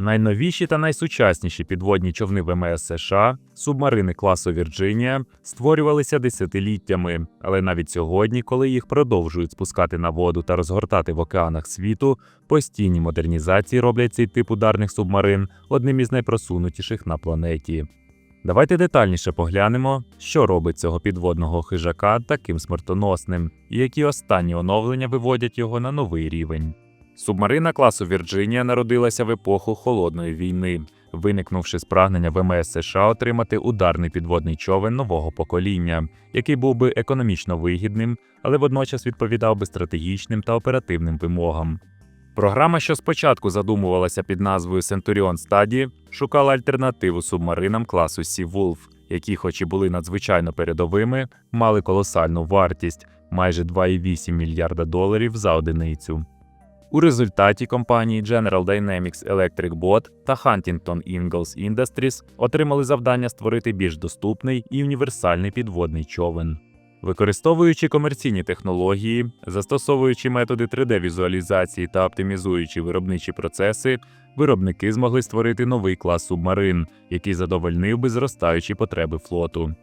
Найновіші та найсучасніші підводні човни ВМС США, субмарини класу Вірджинія, створювалися десятиліттями, але навіть сьогодні, коли їх продовжують спускати на воду та розгортати в океанах світу, постійні модернізації роблять цей тип ударних субмарин одним із найпросунутіших на планеті. Давайте детальніше поглянемо, що робить цього підводного хижака таким смертоносним, і які останні оновлення виводять його на новий рівень. Субмарина класу Вірджинія народилася в епоху холодної війни, виникнувши з прагнення ВМС США отримати ударний підводний човен нового покоління, який був би економічно вигідним, але водночас відповідав би стратегічним та оперативним вимогам. Програма, що спочатку задумувалася під назвою Centurion Study, шукала альтернативу субмаринам класу Sea Wolf, які, хоч і були надзвичайно передовими, мали колосальну вартість майже 2,8 мільярда доларів за одиницю. У результаті компанії General Dynamics Electric Boat та Huntington Ingalls Industries отримали завдання створити більш доступний і універсальний підводний човен. Використовуючи комерційні технології, застосовуючи методи 3D-візуалізації та оптимізуючи виробничі процеси, виробники змогли створити новий клас субмарин, який задовольнив би зростаючі потреби флоту.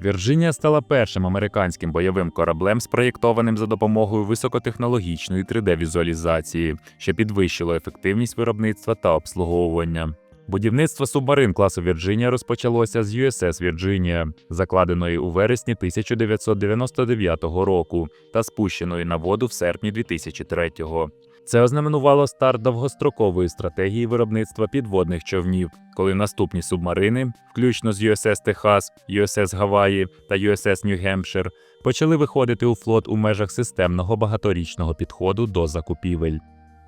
Вірджинія стала першим американським бойовим кораблем, спроєктованим за допомогою високотехнологічної 3D-візуалізації, що підвищило ефективність виробництва та обслуговування. Будівництво субмарин класу Вірджинія розпочалося з USS Вірджинія, закладеної у вересні 1999 року та спущеної на воду в серпні 2003 Це ознаменувало старт довгострокової стратегії виробництва підводних човнів, коли наступні субмарини, включно з USS Техас, USS Гаваї та USS Нью-Гемпшир, почали виходити у флот у межах системного багаторічного підходу до закупівель.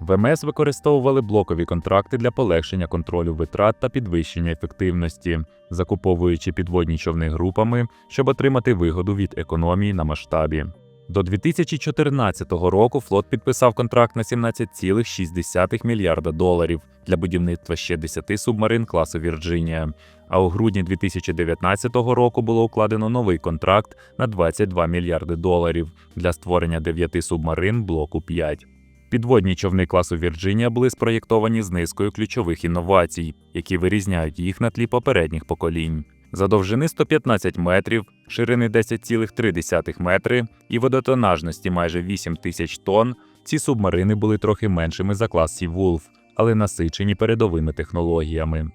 ВМС використовували блокові контракти для полегшення контролю витрат та підвищення ефективності, закуповуючи підводні човни групами, щоб отримати вигоду від економії на масштабі. До 2014 року флот підписав контракт на 17,6 мільярда доларів для будівництва ще 10 субмарин класу Вірджинія. А у грудні 2019 року було укладено новий контракт на 22 мільярди доларів для створення 9 субмарин блоку 5. Підводні човни класу Вірджинія були спроєктовані з низкою ключових інновацій, які вирізняють їх на тлі попередніх поколінь. Завдовжини 115 метрів, ширини 10,3 метри і водотонажності майже 8 тисяч тонн, ці субмарини були трохи меншими за клас Sea Wolf, але насичені передовими технологіями.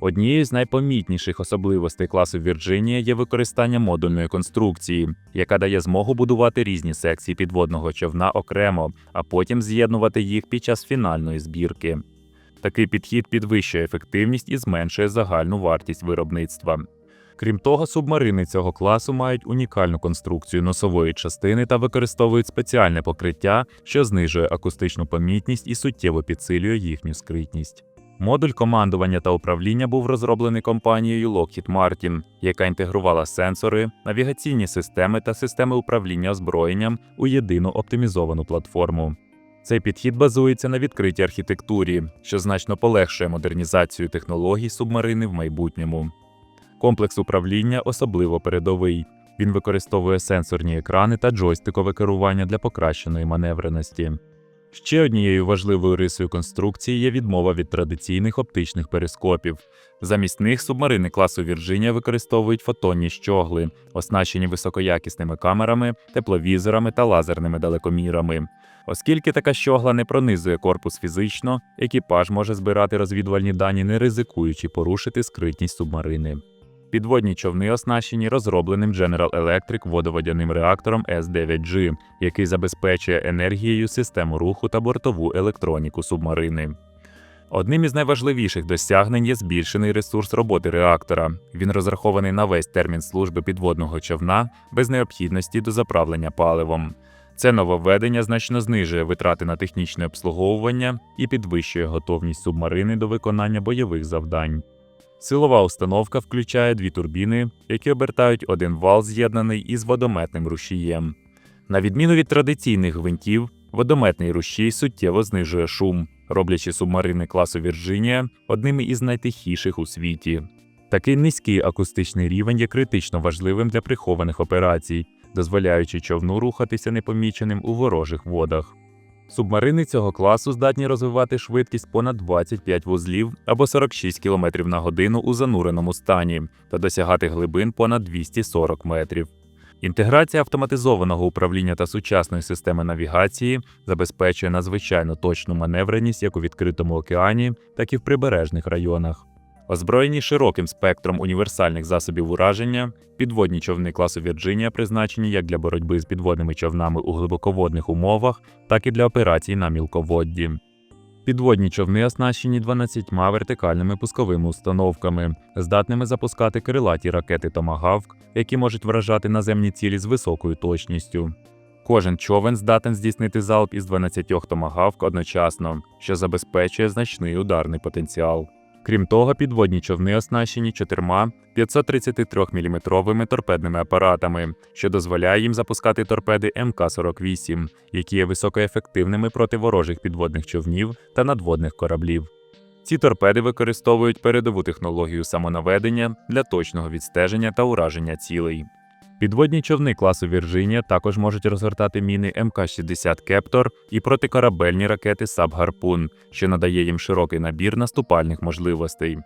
Однією з найпомітніших особливостей класу Вірджинія є використання модульної конструкції, яка дає змогу будувати різні секції підводного човна окремо, а потім з'єднувати їх під час фінальної збірки. Такий підхід підвищує ефективність і зменшує загальну вартість виробництва. Крім того, субмарини цього класу мають унікальну конструкцію носової частини та використовують спеціальне покриття, що знижує акустичну помітність і суттєво підсилює їхню скритність. Модуль командування та управління був розроблений компанією Lockheed Martin, яка інтегрувала сенсори, навігаційні системи та системи управління озброєнням у єдину оптимізовану платформу. Цей підхід базується на відкритій архітектурі, що значно полегшує модернізацію технологій субмарини в майбутньому. Комплекс управління особливо передовий. Він використовує сенсорні екрани та джойстикове керування для покращеної маневреності. Ще однією важливою рисою конструкції є відмова від традиційних оптичних перископів. Замість них субмарини класу Вірджинія використовують фотонні щогли, оснащені високоякісними камерами, тепловізорами та лазерними далекомірами. Оскільки така щогла не пронизує корпус фізично, екіпаж може збирати розвідувальні дані, не ризикуючи порушити скритність субмарини. Підводні човни оснащені розробленим General Electric водоводяним реактором S9G, який забезпечує енергією систему руху та бортову електроніку субмарини. Одним із найважливіших досягнень є збільшений ресурс роботи реактора. Він розрахований на весь термін служби підводного човна без необхідності до заправлення паливом. Це нововведення значно знижує витрати на технічне обслуговування і підвищує готовність субмарини до виконання бойових завдань. Силова установка включає дві турбіни, які обертають один вал, з'єднаний із водометним рушієм. На відміну від традиційних гвинтів, водометний рушій суттєво знижує шум, роблячи субмарини класу Вірджинія одними із найтихіших у світі. Такий низький акустичний рівень є критично важливим для прихованих операцій, дозволяючи човну рухатися непоміченим у ворожих водах. Субмарини цього класу здатні розвивати швидкість понад 25 вузлів або 46 км на годину у зануреному стані та досягати глибин понад 240 метрів. Інтеграція автоматизованого управління та сучасної системи навігації забезпечує надзвичайно точну маневреність як у відкритому океані, так і в прибережних районах. Озброєні широким спектром універсальних засобів ураження, підводні човни класу Вірджинія призначені як для боротьби з підводними човнами у глибоководних умовах, так і для операцій на мілководді. Підводні човни оснащені 12 вертикальними пусковими установками, здатними запускати крилаті ракети Томагавк, які можуть вражати наземні цілі з високою точністю. Кожен човен здатен здійснити залп із 12 томагавк одночасно, що забезпечує значний ударний потенціал. Крім того, підводні човни оснащені чотирма 533-мм торпедними апаратами, що дозволяє їм запускати торпеди МК-48, які є високоефективними проти ворожих підводних човнів та надводних кораблів. Ці торпеди використовують передову технологію самонаведення для точного відстеження та ураження цілей. Підводні човни класу Вірджинія також можуть розгортати міни МК-60 Кептор і протикорабельні ракети Саб Гарпун, що надає їм широкий набір наступальних можливостей.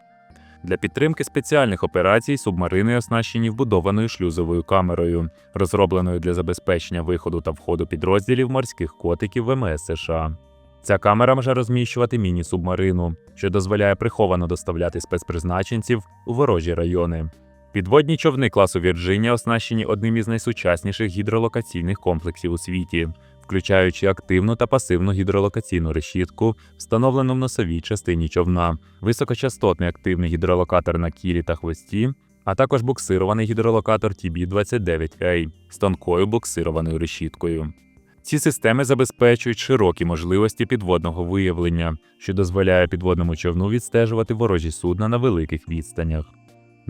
Для підтримки спеціальних операцій субмарини оснащені вбудованою шлюзовою камерою, розробленою для забезпечення виходу та входу підрозділів морських котиків ВМС США. Ця камера може розміщувати міні-субмарину, що дозволяє приховано доставляти спецпризначенців у ворожі райони. Підводні човни класу Вірджинія оснащені одним із найсучасніших гідролокаційних комплексів у світі, включаючи активну та пасивну гідролокаційну решітку, встановлену в носовій частині човна, високочастотний активний гідролокатор на кілі та хвості, а також буксирований гідролокатор TB29A з тонкою буксированою решіткою. Ці системи забезпечують широкі можливості підводного виявлення, що дозволяє підводному човну відстежувати ворожі судна на великих відстанях.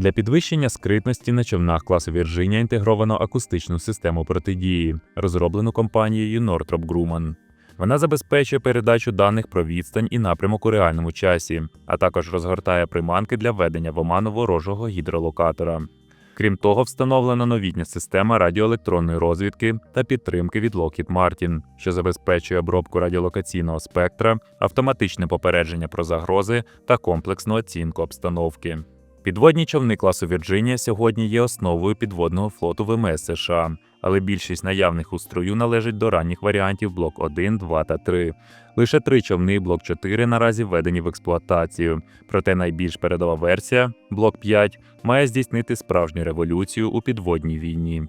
Для підвищення скритності на човнах класу Вірджинія інтегровано акустичну систему протидії, розроблену компанією Northrop Grumman. Вона забезпечує передачу даних про відстань і напрямок у реальному часі, а також розгортає приманки для ведення в оману ворожого гідролокатора. Крім того, встановлена новітня система радіоелектронної розвідки та підтримки від Lockheed Martin, що забезпечує обробку радіолокаційного спектра, автоматичне попередження про загрози та комплексну оцінку обстановки. Підводні човни класу Вірджинія сьогодні є основою підводного флоту ВМС США, але більшість наявних у строю належить до ранніх варіантів Блок 1, 2 та 3. Лише три човни Блок 4 наразі введені в експлуатацію, проте найбільш передова версія Блок 5 має здійснити справжню революцію у підводній війні.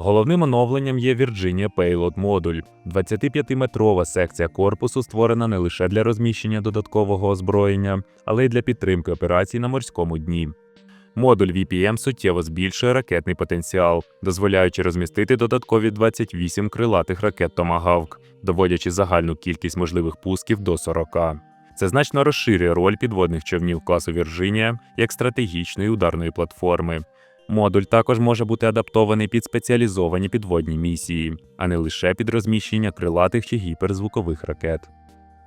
Головним оновленням є Virginia Payload модуль. 25-метрова секція корпусу створена не лише для розміщення додаткового озброєння, але й для підтримки операцій на морському дні. Модуль VPM суттєво збільшує ракетний потенціал, дозволяючи розмістити додаткові 28 крилатих ракет Томагавк, доводячи загальну кількість можливих пусків до 40. Це значно розширює роль підводних човнів класу Вірджинія як стратегічної ударної платформи. Модуль також може бути адаптований під спеціалізовані підводні місії, а не лише під розміщення крилатих чи гіперзвукових ракет.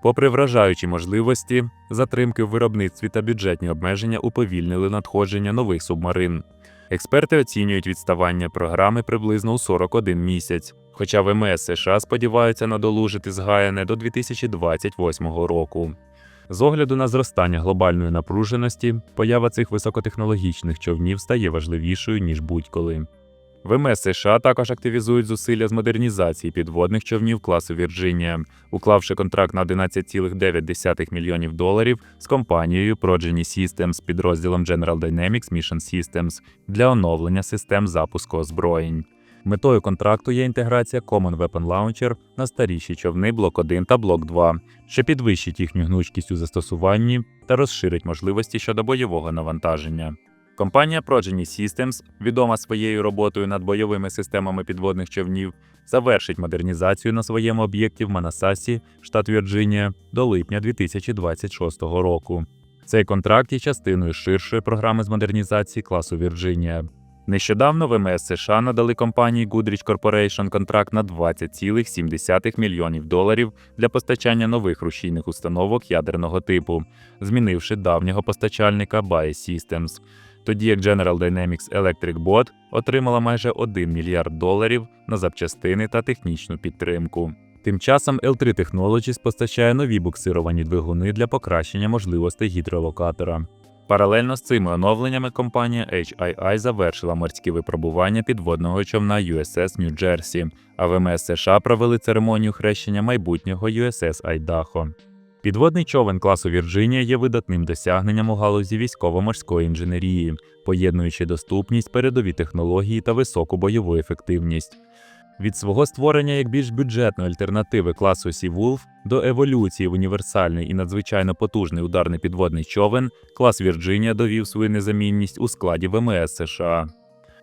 Попри вражаючі можливості, затримки в виробництві та бюджетні обмеження уповільнили надходження нових субмарин. Експерти оцінюють відставання програми приблизно у 41 місяць, хоча ВМС США сподіваються надолужити згаяне до 2028 року. З огляду на зростання глобальної напруженості, поява цих високотехнологічних човнів стає важливішою ніж будь-коли. ВМС США також активізують зусилля з модернізації підводних човнів класу Вірджинія, уклавши контракт на 11,9 мільйонів доларів з компанією Progeny Systems підрозділом General Dynamics Mission Systems для оновлення систем запуску озброєнь. Метою контракту є інтеграція Common Weapon Launcher на старіші човни Блок 1 та Блок 2, що підвищить їхню гнучкість у застосуванні та розширить можливості щодо бойового навантаження. Компанія Progeny Systems, відома своєю роботою над бойовими системами підводних човнів, завершить модернізацію на своєму об'єкті в Манасасі, штат Вірджинія, до липня 2026 року. Цей контракт є частиною ширшої програми з модернізації класу Вірджинія. Нещодавно ВМС США надали компанії Goodrich Corporation контракт на 20,7 мільйонів доларів для постачання нових рушійних установок ядерного типу, змінивши давнього постачальника Bae Systems. Тоді як General Dynamics Electric Boat отримала майже 1 мільярд доларів на запчастини та технічну підтримку. Тим часом L3 Technologies постачає нові буксировані двигуни для покращення можливостей гідролокатора. Паралельно з цими оновленнями компанія HII завершила морські випробування підводного човна USS New Jersey, а ВМС США провели церемонію хрещення майбутнього USS Айдахо. Підводний човен класу Вірджинія є видатним досягненням у галузі військово-морської інженерії, поєднуючи доступність, передові технології та високу бойову ефективність. Від свого створення як більш бюджетної альтернативи класу Wolf до еволюції в універсальний і надзвичайно потужний ударний підводний човен, клас Вірджинія довів свою незамінність у складі ВМС США.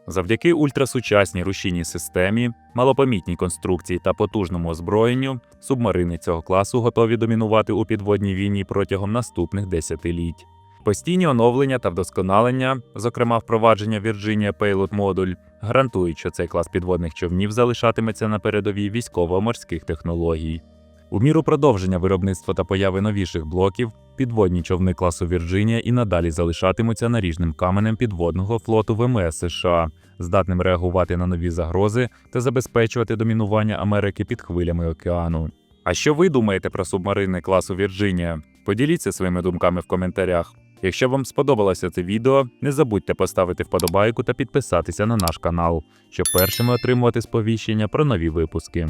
Завдяки ультрасучасній рушійній системі, малопомітній конструкції та потужному озброєнню, субмарини цього класу готові домінувати у підводній війні протягом наступних десятиліть. Постійні оновлення та вдосконалення, зокрема впровадження Virginia Payload Module, гарантують, що цей клас підводних човнів залишатиметься на передовій військово-морських технологій. У міру продовження виробництва та появи новіших блоків, підводні човни класу Вірджинія і надалі залишатимуться наріжним каменем підводного флоту ВМС США, здатним реагувати на нові загрози та забезпечувати домінування Америки під хвилями океану. А що ви думаєте про субмарини класу Вірджинія? Поділіться своїми думками в коментарях. Якщо вам сподобалося це відео, не забудьте поставити вподобайку та підписатися на наш канал, щоб першими отримувати сповіщення про нові випуски.